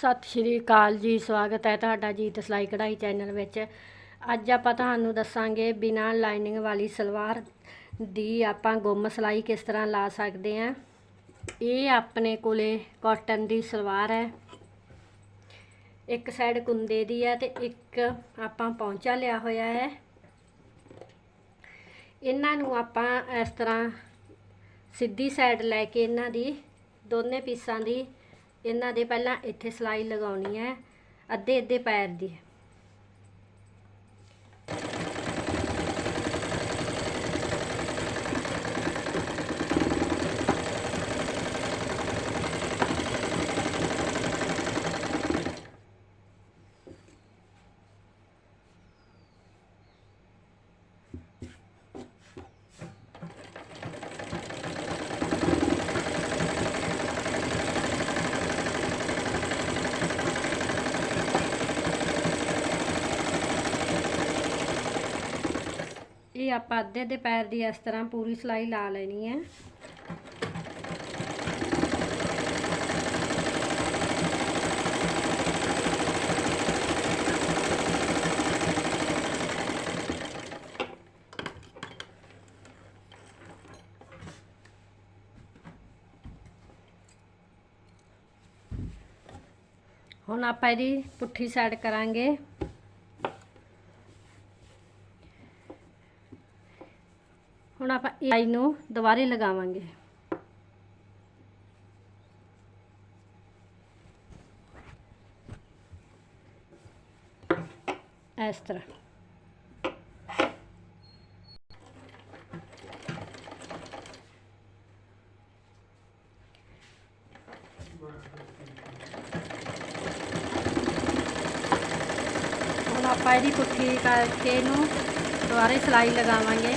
ਸਤਿ ਸ਼੍ਰੀ ਅਕਾਲ ਜੀ, ਸਵਾਗਤ ਹੈ ਤੁਹਾਡਾ ਜੀਤ ਸਿਲਾਈ ਕਢਾਈ ਚੈਨਲ ਵਿੱਚ। ਅੱਜ ਆਪਾਂ ਤੁਹਾਨੂੰ ਦੱਸਾਂਗੇ ਬਿਨਾਂ ਲਾਈਨਿੰਗ ਵਾਲੀ ਸਲਵਾਰ ਦੀ ਆਪਾਂ ਗੁੰਮ ਸਿਲਾਈ ਕਿਸ ਤਰ੍ਹਾਂ ਲਾ ਸਕਦੇ ਹਾਂ। ਇਹ ਆਪਣੇ ਕੋਲੇ ਕਾਟਨ ਦੀ ਸਲਵਾਰ ਹੈ। ਇੱਕ ਸਾਈਡ ਕੁੰਦੇ ਦੀ ਹੈ ਤੇ ਇੱਕ ਆਪਾਂ ਪੌਂਚਾ ਲਿਆ ਹੋਇਆ ਹੈ। ਇਹਨਾਂ ਨੂੰ ਆਪਾਂ ਇਸ ਤਰ੍ਹਾਂ ਸਿੱਧੀ ਸਾਈਡ ਲੈ ਕੇ ਇਹਨਾਂ ਦੀ ਦੋਨੇ ਪੀਸਾਂ ਦੀ ਇਹਨਾਂ ਦੇ ਪਹਿਲਾਂ ਇੱਥੇ ਸਲਾਈ ਲਗਾਉਣੀ ਹੈ ਅੱਧੇ ਅੱਧੇ ਪੈਰ ਦੀ। ਇਹ ਆਪਾਂ ਅੱਧੇ ਦੇ ਪੈਰ ਦੀ ਇਸ ਤਰ੍ਹਾਂ ਪੂਰੀ ਸਲਾਈ ਲਾ ਲੈਣੀ ਹੈ। ਹੁਣ ਆਪਾਂ ਇਹਦੀ ਪੁੱਠੀ ਸਾਈਡ ਕਰਾਂਗੇ। ਹੁਣ ਆਪਾਂ ਇਹ ਨੂੰ ਦੁਬਾਰੇ ਲਗਾਵਾਂਗੇ। ਇਸ ਤਰ੍ਹਾਂ। ਹੁਣ ਆਪਾਂ ਇਹਦੀ ਪੁੱਠੀ ਕਰਕੇ ਇਹਨੂੰ ਦੁਬਾਰੇ ਸਿਲਾਈ ਲਗਾਵਾਂਗੇ।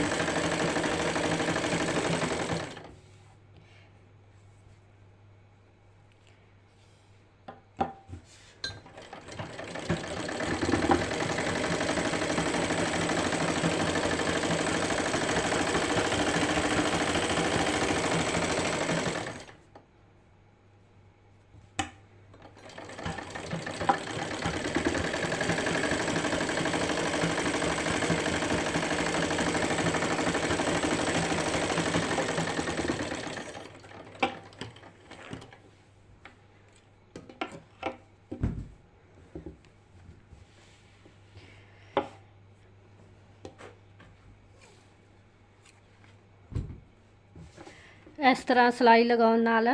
ਇਸ ਤਰ੍ਹਾਂ ਸਲਾਈ ਲਗਾਉਣ ਨਾਲ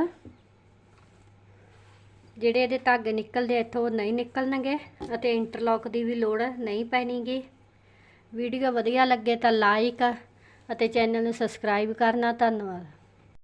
ਜਿਹੜੇ ਇਹਦੇ ਧਾਗੇ ਨਿਕਲਦੇ ਇੱਥੋਂ ਉਹ ਨਹੀਂ ਨਿਕਲਣਗੇ ਅਤੇ ਇੰਟਰਲੌਕ ਦੀ ਵੀ ਲੋੜ ਨਹੀਂ ਪੈਣੀਗੀ। ਵੀਡੀਓ ਵਧੀਆ ਲੱਗੇ ਤਾਂ ਲਾਈਕ ਅਤੇ ਚੈਨਲ ਨੂੰ ਸਬਸਕ੍ਰਾਈਬ ਕਰਨਾ ਧੰਨਵਾਦ।